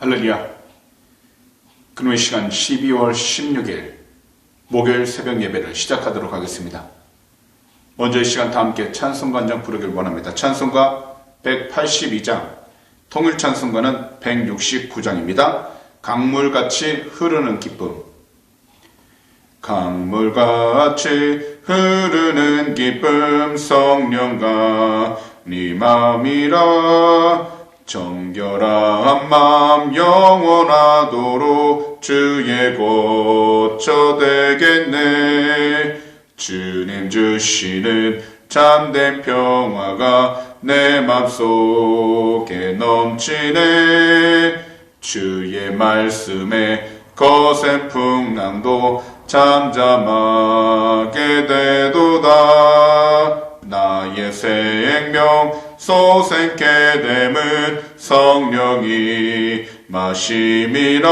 할렐루야. 그놈의 시간 12월 16일 목요일 새벽 예배를 시작하도록 하겠습니다. 먼저 이 시간 다 함께 찬송가 한장 부르길 원합니다. 찬송가 182장, 통일 찬송가는 169장입니다. 강물같이 흐르는 기쁨. 강물같이 흐르는 기쁨 성령과 네 마음이라 정결한 마음 영원하도록 주의 고쳐 되겠네. 주님 주시는 참된 평화가 내 맘속에 넘치네. 주의 말씀에 거센 풍랑도 잠잠하게 되도다. 나의 생명 소생케 됨은 성령이 마심이라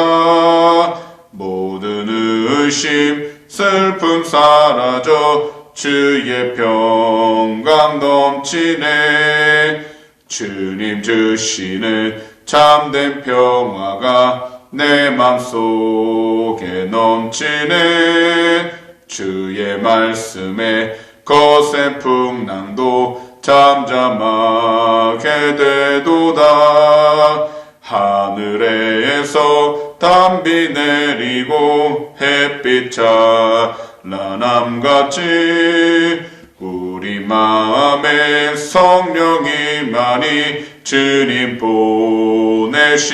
모든 의심 슬픔 사라져 주의 평강 넘치네. 주님 주시는 참된 평화가 내 맘속에 넘치네. 주의 말씀에 거센 풍랑도 잠잠하게 되도다. 하늘에서 담비 내리고 햇빛 찬란함같이 우리 마음에 성령이 많이 주님 보내심이라.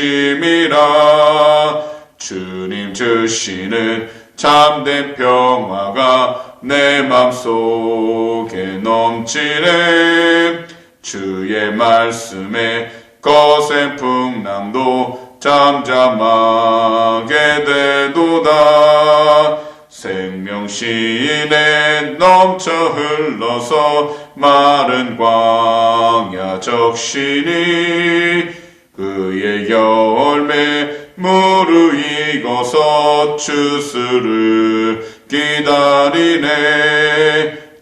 주님 주시는 참된 평화가 내 맘속에 넘치네. 주의 말씀에 거센 풍랑도 잠잠하게 되도다. 생명신에 넘쳐 흘러서 마른 광야 적시니 그의 열매 무르익어서 추수를 기다리네.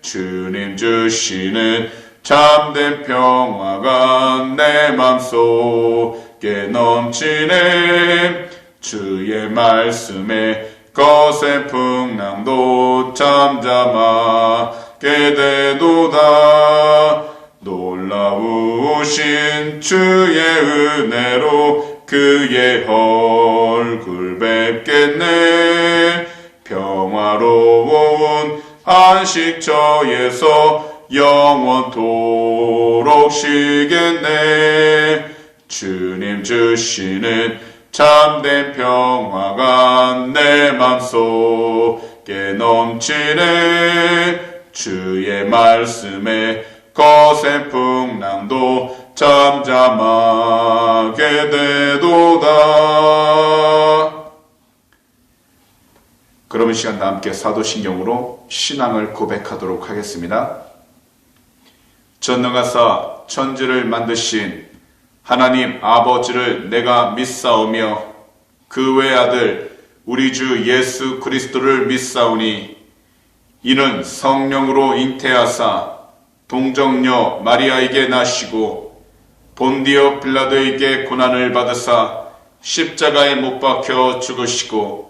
주님 주시는 참된 평화가 내 맘속에 넘치네. 주의 말씀에 거센 풍랑도 잠잠하게 되도다. 놀라우신 주의 은혜로 그의 얼굴 뵙겠네 평화로운 안식처에서 영원토록 쉬겠네. 주님 주시는 참된 평화가 내 맘속에 넘치네. 주의 말씀에 거센 풍랑도 잠잠하게 되도다 그러면 시간 다 함께 사도신경으로 신앙을 고백하도록 하겠습니다. 전능하사 천지를 만드신 하나님 아버지를 내가 믿사오며 그 외 아들 우리 주 예수 그리스도를 믿사오니 이는 성령으로 잉태하사 동정녀 마리아에게 나시고 본디오 빌라도에게 고난을 받으사 십자가에 못 박혀 죽으시고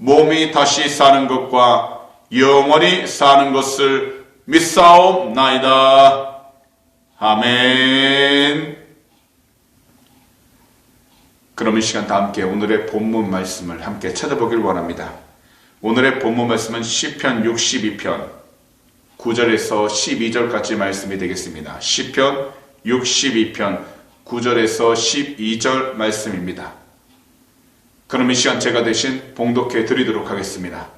몸이 다시 사는 것과 영원히 사는 것을 믿사옵나이다. 아멘. 그럼 이 시간 다 함께 오늘의 본문 말씀을 함께 찾아보길 원합니다. 오늘의 본문 말씀은 시편 62편 9절에서 12절까지 말씀이 되겠습니다. 시편 62편 9절에서 12절 말씀입니다. 그럼 이 시간 제가 대신 봉독해 드리도록 하겠습니다.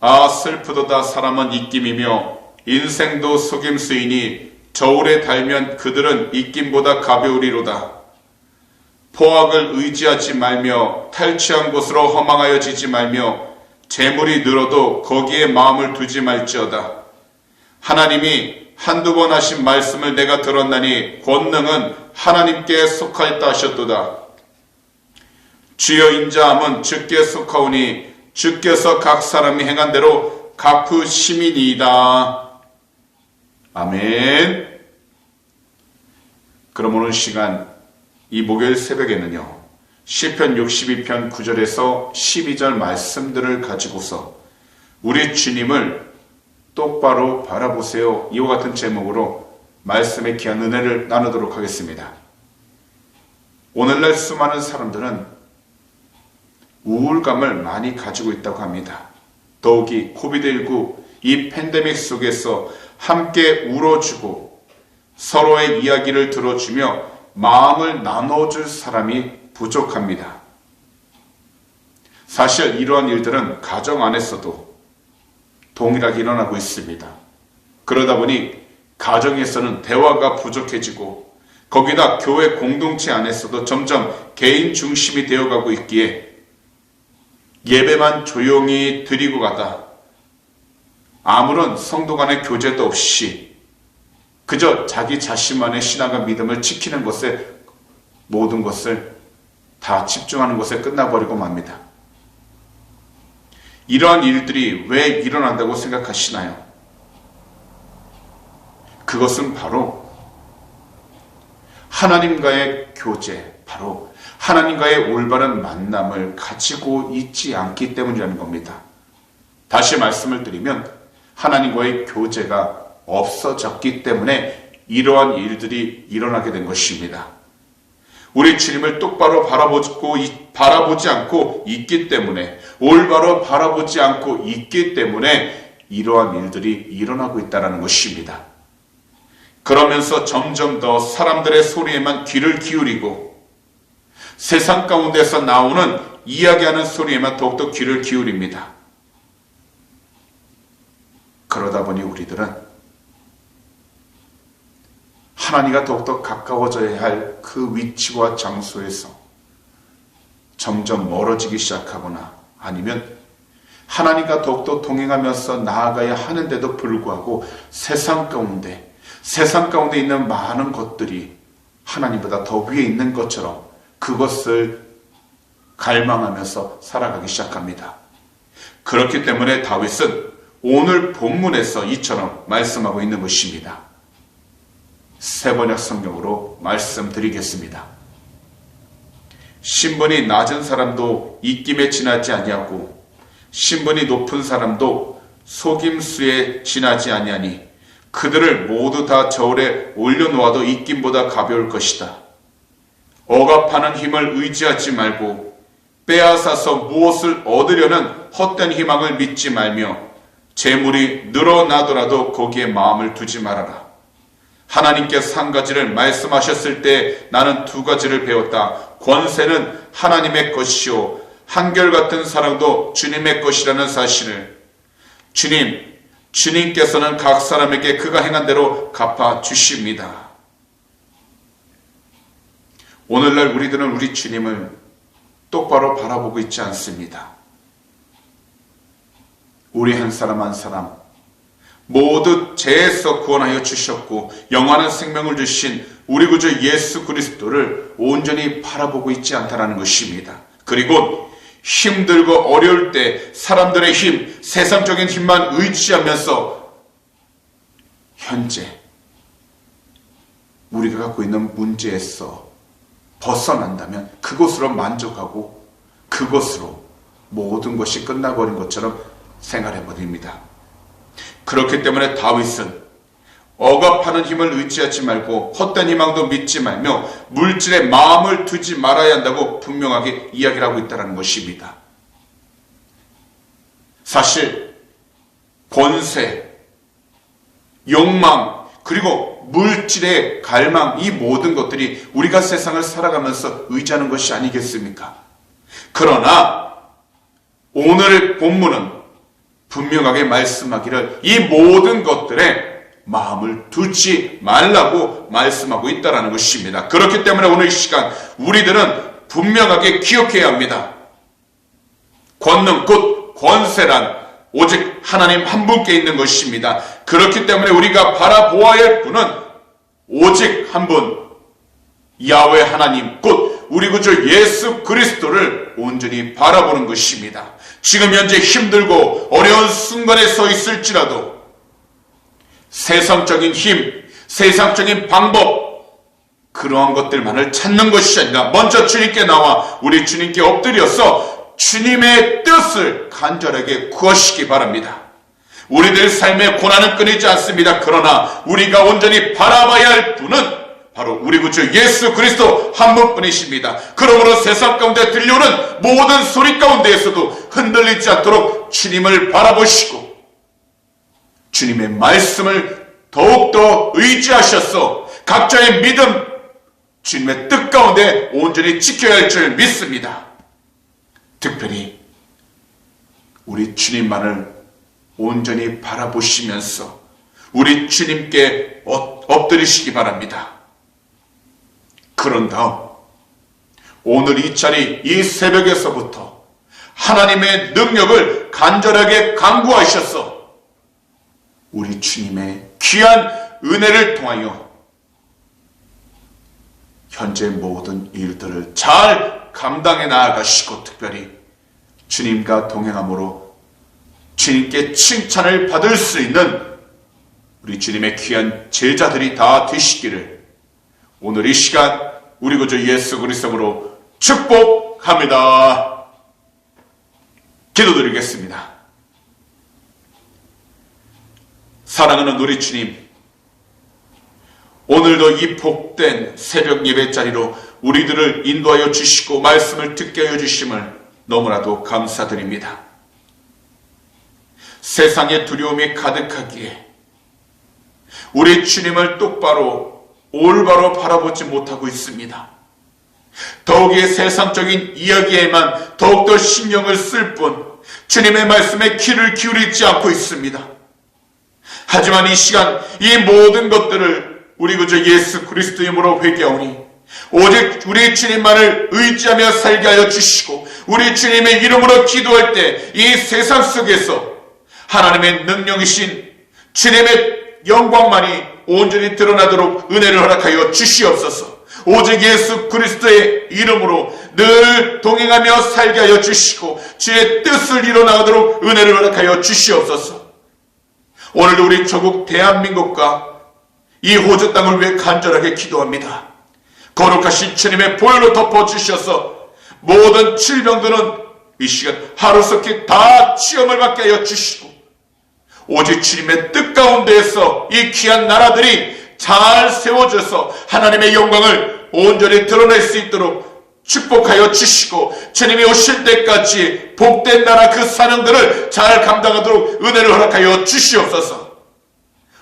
아 슬프도다 사람은 입김이며 인생도 속임수이니 저울에 달면 그들은 입김보다 가벼우리로다. 포악을 의지하지 말며 탈취한 곳으로 허망하여 지지 말며 재물이 늘어도 거기에 마음을 두지 말지어다. 하나님이 한두 번 하신 말씀을 내가 들었나니 권능은 하나님께 속하였다 하셨도다. 주여 인자함은 주께 속하오니 주께서 각 사람이 행한 대로 갚으 시민이다. 아멘. 그럼 오늘 시간 이 목요일 새벽에는요. 시편 62편 9절에서 12절 말씀들을 가지고서 우리 주님을 똑바로 바라보세요. 이와 같은 제목으로 말씀의 귀한 은혜를 나누도록 하겠습니다. 오늘날 수많은 사람들은 우울감을 많이 가지고 있다고 합니다. 더욱이 코비드19 이 팬데믹 속에서 함께 울어주고 서로의 이야기를 들어주며 마음을 나눠줄 사람이 부족합니다. 사실 이러한 일들은 가정 안에서도 동일하게 일어나고 있습니다. 그러다 보니 가정에서는 대화가 부족해지고 거기다 교회 공동체 안에서도 점점 개인 중심이 되어가고 있기에 예배만 조용히 드리고 가다 아무런 성도 간의 교제도 없이 그저 자기 자신만의 신앙과 믿음을 지키는 것에 모든 것을 다 집중하는 것에 끝나버리고 맙니다. 이러한 일들이 왜 일어난다고 생각하시나요? 그것은 바로 하나님과의 교제, 바로 하나님과의 올바른 만남을 가지고 있지 않기 때문이라는 겁니다. 다시 말씀을 드리면 하나님과의 교제가 없어졌기 때문에 이러한 일들이 일어나게 된 것입니다. 우리 주님을 똑바로 바라보고, 바라보지 않고 있기 때문에, 올바로 바라보지 않고 있기 때문에 이러한 일들이 일어나고 있다는 것입니다. 그러면서 점점 더 사람들의 소리에만 귀를 기울이고 세상 가운데서 나오는 이야기하는 소리에만 더욱더 귀를 기울입니다. 그러다 보니 우리들은 하나님과 더욱더 가까워져야 할 그 위치와 장소에서 점점 멀어지기 시작하거나 아니면 하나님과 더욱더 동행하면서 나아가야 하는데도 불구하고 세상 가운데 세상 가운데 있는 많은 것들이 하나님보다 더 위에 있는 것처럼 그것을 갈망하면서 살아가기 시작합니다. 그렇기 때문에 다윗은 오늘 본문에서 이처럼 말씀하고 있는 것입니다. 세 번역 성경으로 말씀드리겠습니다. 신분이 낮은 사람도 입김에 지나지 아니하고 신분이 높은 사람도 속임수에 지나지 아니하니 그들을 모두 다 저울에 올려놓아도 입김보다 가벼울 것이다. 억압하는 힘을 의지하지 말고 빼앗아서 무엇을 얻으려는 헛된 희망을 믿지 말며 재물이 늘어나더라도 거기에 마음을 두지 말아라. 하나님께서 한 가지를 말씀하셨을 때 나는 두 가지를 배웠다. 권세는 하나님의 것이요. 한결같은 사랑도 주님의 것이라는 사실을. 주님, 주님께서는 각 사람에게 그가 행한 대로 갚아 주십니다. 오늘날 우리들은 우리 주님을 똑바로 바라보고 있지 않습니다. 우리 한 사람 한 사람 모두 죄에서 구원하여 주셨고 영원한 생명을 주신 우리 구주 예수 그리스도를 온전히 바라보고 있지 않다라는 것입니다. 그리고 힘들고 어려울 때 사람들의 힘, 세상적인 힘만 의지하면서 현재 우리가 갖고 있는 문제에서 벗어난다면 그것으로 만족하고 그것으로 모든 것이 끝나버린 것처럼 생활해버립니다. 그렇기 때문에 다윗은 억압하는 힘을 의지하지 말고 헛된 희망도 믿지 말며 물질에 마음을 두지 말아야 한다고 분명하게 이야기를 하고 있다는 것입니다. 사실 권세, 욕망, 그리고 물질의 갈망, 이 모든 것들이 우리가 세상을 살아가면서 의지하는 것이 아니겠습니까? 그러나 오늘 본문은 분명하게 말씀하기를 이 모든 것들에 마음을 두지 말라고 말씀하고 있다라는 것입니다. 그렇기 때문에 오늘 이 시간 우리들은 분명하게 기억해야 합니다. 권능 곧 권세란 오직 하나님 한 분께 있는 것입니다. 그렇기 때문에 우리가 바라보아야 할 분은 오직 한 분, 야외 하나님, 곧 우리 구주 예수 그리스도를 온전히 바라보는 것입니다. 지금 현재 힘들고 어려운 순간에 서 있을지라도 세상적인 힘, 세상적인 방법, 그러한 것들만을 찾는 것이 아니라 먼저 주님께 나와 우리 주님께 엎드려서 주님의 뜻을 간절하게 구하시기 바랍니다. 우리들 삶의 고난은 끊이지 않습니다. 그러나 우리가 온전히 바라봐야 할 분은 바로 우리 구주 예수 그리스도 한 분뿐이십니다. 그러므로 세상 가운데 들려오는 모든 소리 가운데에서도 흔들리지 않도록 주님을 바라보시고 주님의 말씀을 더욱더 의지하셔서 각자의 믿음, 주님의 뜻 가운데 온전히 지켜야 할 줄 믿습니다. 특별히 우리 주님만을 온전히 바라보시면서 우리 주님께 엎- 엎드리시기 바랍니다. 그런 다음 오늘 이 자리 이 새벽에서부터 하나님의 능력을 간절하게 강구하셔서 우리 주님의 귀한 은혜를 통하여 현재 모든 일들을 잘 감당해 나아가시고 특별히 주님과 동행함으로 주님께 칭찬을 받을 수 있는 우리 주님의 귀한 제자들이 다 되시기를 오늘 이 시간 우리 구주 예수 그리스도로 축복합니다. 기도드리겠습니다. 사랑하는 우리 주님, 오늘도 이 복된 새벽 예배 자리로 우리들을 인도하여 주시고 말씀을 듣게 하여 주심을 너무나도 감사드립니다. 세상에 두려움이 가득하기에 우리 주님을 똑바로 올바로 바라보지 못하고 있습니다. 더욱이 세상적인 이야기에만 더욱더 신경을 쓸 뿐 주님의 말씀에 귀를 기울이지 않고 있습니다. 하지만 이 시간 이 모든 것들을 우리 구주 예수 그리스도 이름으로 회개하오니 오직 우리 주님만을 의지하며 살게 하여 주시고 우리 주님의 이름으로 기도할 때 이 세상 속에서 하나님의 능력이신 주님의 영광만이 온전히 드러나도록 은혜를 허락하여 주시옵소서. 오직 예수 그리스도의 이름으로 늘 동행하며 살게 하여 주시고 주의 뜻을 이뤄나가도록 은혜를 허락하여 주시옵소서. 오늘도 우리 조국 대한민국과 이 호주 땅을 위해 간절하게 기도합니다. 거룩하신 주님의 보혈로 덮어주셔서 모든 질병들은 이 시간 하루속히 다 치험을 받게 하여 주시고 오직 주님의 뜻 가운데에서 이 귀한 나라들이 잘 세워져서 하나님의 영광을 온전히 드러낼 수 있도록 축복하여 주시고 주님이 오실 때까지 복된 나라 그 사명들을 잘 감당하도록 은혜를 허락하여 주시옵소서.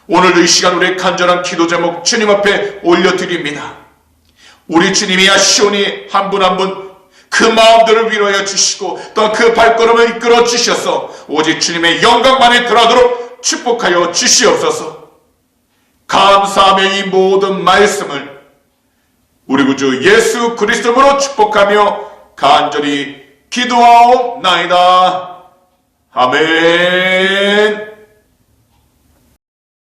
오늘도 이 시간 우리의 간절한 기도 제목 주님 앞에 올려드립니다. 우리 주님이 아시오니 한 분 한 분 그 마음들을 위로하여 주시고 또 그 발걸음을 이끌어 주셔서 오직 주님의 영광만이 드러나도록 축복하여 주시옵소서. 감사하며 이 모든 말씀을 우리 구주 예수 그리스도로 축복하며 간절히 기도하옵나이다. 아멘.